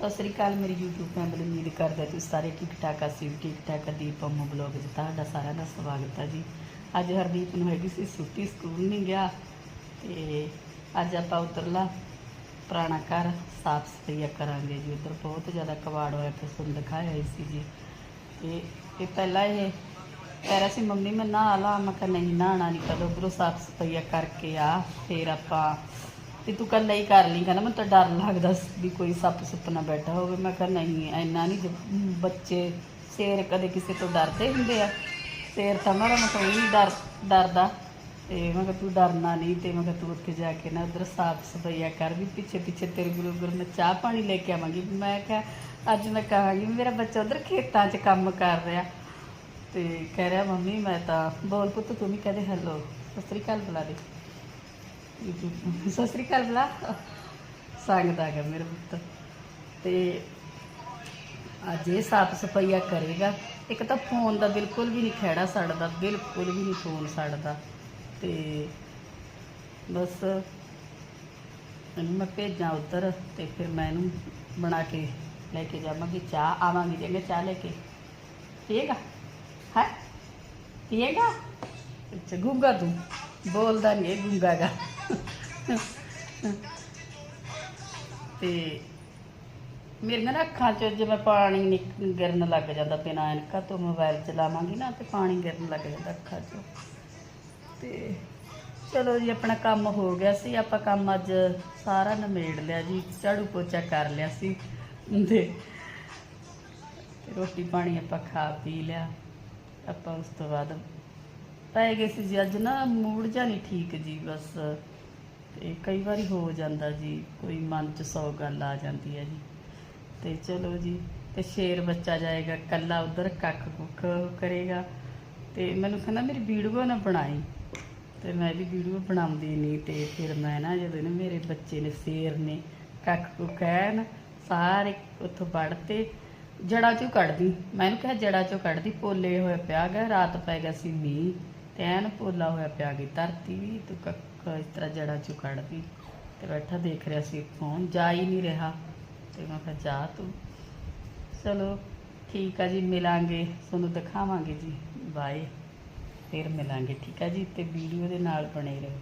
ਸਤਿ ਸ੍ਰੀ ਅਕਾਲ, ਮੇਰੀ YouTube family ਉਮੀਦ ਕਰਦਾ ਤੁਸੀਂ ਸਾਰੇ ਠੀਕ ਠਾਕ ਅਸੀਂ ਵੀ ਠੀਕ ਠਾਕ ਆ। ਦੀਪ ਅੰਮੂ ਬਲੌਗ 'ਚ ਤੁਹਾਡਾ ਸਾਰਿਆਂ ਦਾ ਸਵਾਗਤ ਆ ਜੀ। ਅੱਜ ਹਰਦੀਪ ਨੂੰ ਹੈਗੀ ਸੀ ਛੁੱਟੀ, ਸਕੂਲ ਨਹੀਂ ਗਿਆ। ਤੇ ਅੱਜ ਆਪਾਂ ਉਤਰਲਾ ਪੁਰਾਣਾ ਘਰ, ਸਾਫ਼ ਸਫ਼ਾਈ ਕਰਾਂਗੇ ਜੀ। ਉਧਰ ਬਹੁਤ ਜ਼ਿਆਦਾ ਕਬਾੜ ਹੋਇਆ ਤੇ ਤੁਹਾਨੂੰ ਦਿਖਾਇਆ ਹੀ ਸੀ ਜੀ। ਤੇ ਇਹ ਪਹਿਲਾਂ ਇਹ ਕਹਿ ਰਿਹਾ ਸੀ, ਮੰਮੀ, ਮੈਂ ਨਹਾ ਲਾ। ਮੈਂ ਕਿਹਾ, ਨਹੀਂ, ਨਹਾਉਣਾ ਨਹੀਂ ਕਦੋਂ? ਉਧਰੋਂ ਸਾਫ਼ ਸਫ਼ਾਈ ਕਰਕੇ ਆ, ਫਿਰ ਆਪਾਂ ਤੇ ਤੂੰ ਕੱਲਾ ਹੀ ਕਰ ਲਈ, ਕਹਿੰਦਾ ਮੈਨੂੰ ਤਾਂ ਡਰ ਲੱਗਦਾ ਸੀ ਵੀ ਕੋਈ ਸੱਪ ਸੁੱਪ ਨਾ ਬੈਠਾ ਹੋਵੇ। ਮੈਂ ਕਿਹਾ ਨਹੀਂ, ਇੰਨਾ ਨਹੀਂ ਜ- ਬੱਚੇ ਸ਼ੇਰ ਕਦੇ ਕਿਸੇ ਤੋਂ ਡਰਦੇ ਹੁੰਦੇ ਆ। ਸ਼ੇਰ ਤਾਂ ਮਾੜਾ ਮੋਟਾ ਹੀ ਡਰ, ਡਰਦਾ। ਤੇ ਮੈਂ ਕਿਹਾ ਤੂੰ ਡਰਨਾ ਨਹੀਂ ਤੇ ਮੈਂ ਕਿਹਾ ਤੂੰ ਉੱਥੇ ਜਾ ਕੇ ਨਾ ਉਧਰ ਸਾਫ਼ ਸਫਾਈਆ ਕਰ ਵੀ ਪਿੱਛੇ ਪਿੱਛੇ ਤੇਰੇ ਗੁਰੂ ਗੁਰੂ ਮੈਂ ਚਾਹ ਪਾਣੀ ਲੈ ਕੇ ਆਵਾਂਗੀ। ਮੈਂ ਕਿਹਾ ਅੱਜ ਮੈਂ ਕਹਾਂਗੀ ਵੀ ਮੇਰਾ ਬੱਚਾ ਉਧਰ ਖੇਤਾਂ 'ਚ ਕੰਮ ਕਰ ਰਿਹਾ। ਤੇ ਕਹਿ ਰਿਹਾ, ਮੰਮੀ, ਮੈਂ ਤਾਂ ਬੋਲ ਪੁੱਤ, ਤੂੰ ਵੀ ਕਹਦੇ ਹੈਲੋ ਸਤਿ ਸ੍ਰੀ ਅਕਾਲ, ਬੁਲਾ ਦੇ। ਸਤਿ ਸ੍ਰੀ ਅਕਾਲ ਸੰਗਤ ਸੰਗਦਾ ਹੈ ਮੇਰੇ ਪੁੱਤ। ਤੇ ਅੱਜ ਇਹ ਸਾਫ਼ ਸਫਾਈਆ ਕਰੇਗਾ। ਇੱਕ ਤਾਂ ਫੋਨ ਦਾ ਬਿਲਕੁਲ ਵੀ ਨਹੀਂ ਖਹਿੜਾ ਸੜਦਾ, ਬਿਲਕੁਲ ਵੀ ਨਹੀਂ ਫੋਨ ਸੜਦਾ। ਤੇ ਬਸ ਇਹਨੂੰ ਮੈਂ ਭੇਜਾਂ ਉੱਧਰ ਤੇ ਫਿਰ ਮੈਂ ਇਹਨੂੰ ਬਣਾ ਕੇ ਲੈ ਕੇ ਜਾਵਾਂਗੀ। ਚਾਹ ਆਵਾਂਗੀ, ਜੇ ਮੈਂ ਚਾਹ ਲੈ ਕੇ। ਪੀਏਗਾ? ਹੈ? ਪੀਏਗਾ? ਅੱਛਾ, ਗੁੰਗਾ ਤੂੰ? ਬੋਲਦਾ ਨਹੀਂ ਇਹ ਗੁੰਗਾ ਤੇ ਮੇਰੀਆਂ ਨਾ ਅੱਖਾਂ 'ਚ ਜਿਵੇਂ ਪਾਣੀ ਨਿਕ- ਗਿਰਨ ਲੱਗ ਜਾਂਦਾ ਬਿਨਾਂ ਐਨਕਾਂ ਤੋਂ ਮੋਬਾਈਲ ਚਲਾਵਾਂਗੀ ਨਾ ਤੇ ਪਾਣੀ ਗਿਰਨ ਲੱਗ ਜਾਂਦਾ ਅੱਖਾਂ 'ਚੋਂ। ਤੇ ਚਲੋ ਜੀ, ਆਪਣਾ ਕੰਮ ਹੋ ਗਿਆ ਸੀ। ਆਪਾਂ ਕੰਮ ਅੱਜ ਸਾਰਾ ਨਿਮੇੜ ਲਿਆ ਜੀ। ਝਾੜੂ ਪੋਚਾ ਕਰ ਲਿਆ ਸੀ। ਤੇ ਰੋਟੀ ਪਾਣੀ ਆਪਾਂ ਖਾ ਪੀ ਲਿਆ। ਆਪਾਂ ਉਸ ਤੋਂ ਬਾਅਦ ਪੈ ਗਏ ਸੀ ਜੀ। ਅੱਜ ਨਾ ਮੂਡ ਜਾਂ ਨਹੀਂ ਠੀਕ ਜੀ, ਬਸ ਤੇ ਕਈ ਵਾਰੀ ਹੋ ਜਾਂਦਾ ਜੀ, ਕੋਈ ਮਨ 'ਚ ਸੌ ਗੱਲ ਆ ਜਾਂਦੀ ਹੈ ਜੀ। ਤੇ ਚਲੋ ਜੀ, ਤੇ ਸ਼ੇਰ ਬੱਚਾ ਜਾਏਗਾ, ਕੱਲਾ ਉਧਰ ਕੱਖ ਕੁੱਖ ਕਰੇਗਾ। ਤੇ ਮੈਨੂੰ ਕਹਿੰਦਾ, ਮੇਰੀ ਵੀਡੀਓ ਨਾ ਬਣਾਈ। ਤੇ ਮੈਂ ਵੀ ਵੀਡੀਓ ਬਣਾਉਂਦੀ ਨਹੀਂ, ਤੇ ਫਿਰ ਮੈਂ ਨਾ ਜਦੋਂ ਨਾ ਮੇਰੇ ਬੱਚੇ ਨੇ, ਸ਼ੇਰ ਨੇ ਕੱਖ ਕੁੱਖ ਐਨ ਸਾਰੇ ਉੱਥੋਂ ਵੜਤੇ ਜੜਾਂ ਚੋਂ ਕੱਢਦੀ। ਮੈਂ ਇਹਨੂੰ ਕਿਹਾ ਜੜਾਂ ਚੋਂ ਕੱਢਦੀ, ਪੋਲੇ ਹੋਇਆ ਪਿਆ ਗਿਆ ਰਾਤ ਪੈ ਗਿਆ ਸੀ ਮੀਂਹ। ਐਨ ਪੋਲਾ ਹੋਇਆ ਪਿਆ ਗਈ ਧਰਤੀ ਵੀ ਤੂੰ ਕੱਖ ਇਸ ਤਰ੍ਹਾਂ ਜੜਾਂ ਚੋਂ ਕੱਢਦੀ। ਤੇ ਬੈਠਾ ਦੇਖ ਰਿਹਾ ਸੀ ਫੋਨ ਜਾ ਹੀ ਨਹੀਂ ਰਿਹਾ। ਤੇ ਮੈਂ ਕਿਹਾ, ਜਾ ਤੂੰ। ਚਲੋ, ਠੀਕ ਆ ਜੀ, ਮਿਲਾਂਗੇ। ਤੁਹਾਨੂੰ ਦਿਖਾਵਾਂਗੇ ਜੀ। ਬਾਏ ਫਿਰ ਮਿਲਾਂਗੇ, ਠੀਕ ਆ ਜੀ। ਤੇ ਵੀਡੀਓ ਦੇ ਨਾਲ ਬਣੇ ਰਹੋ।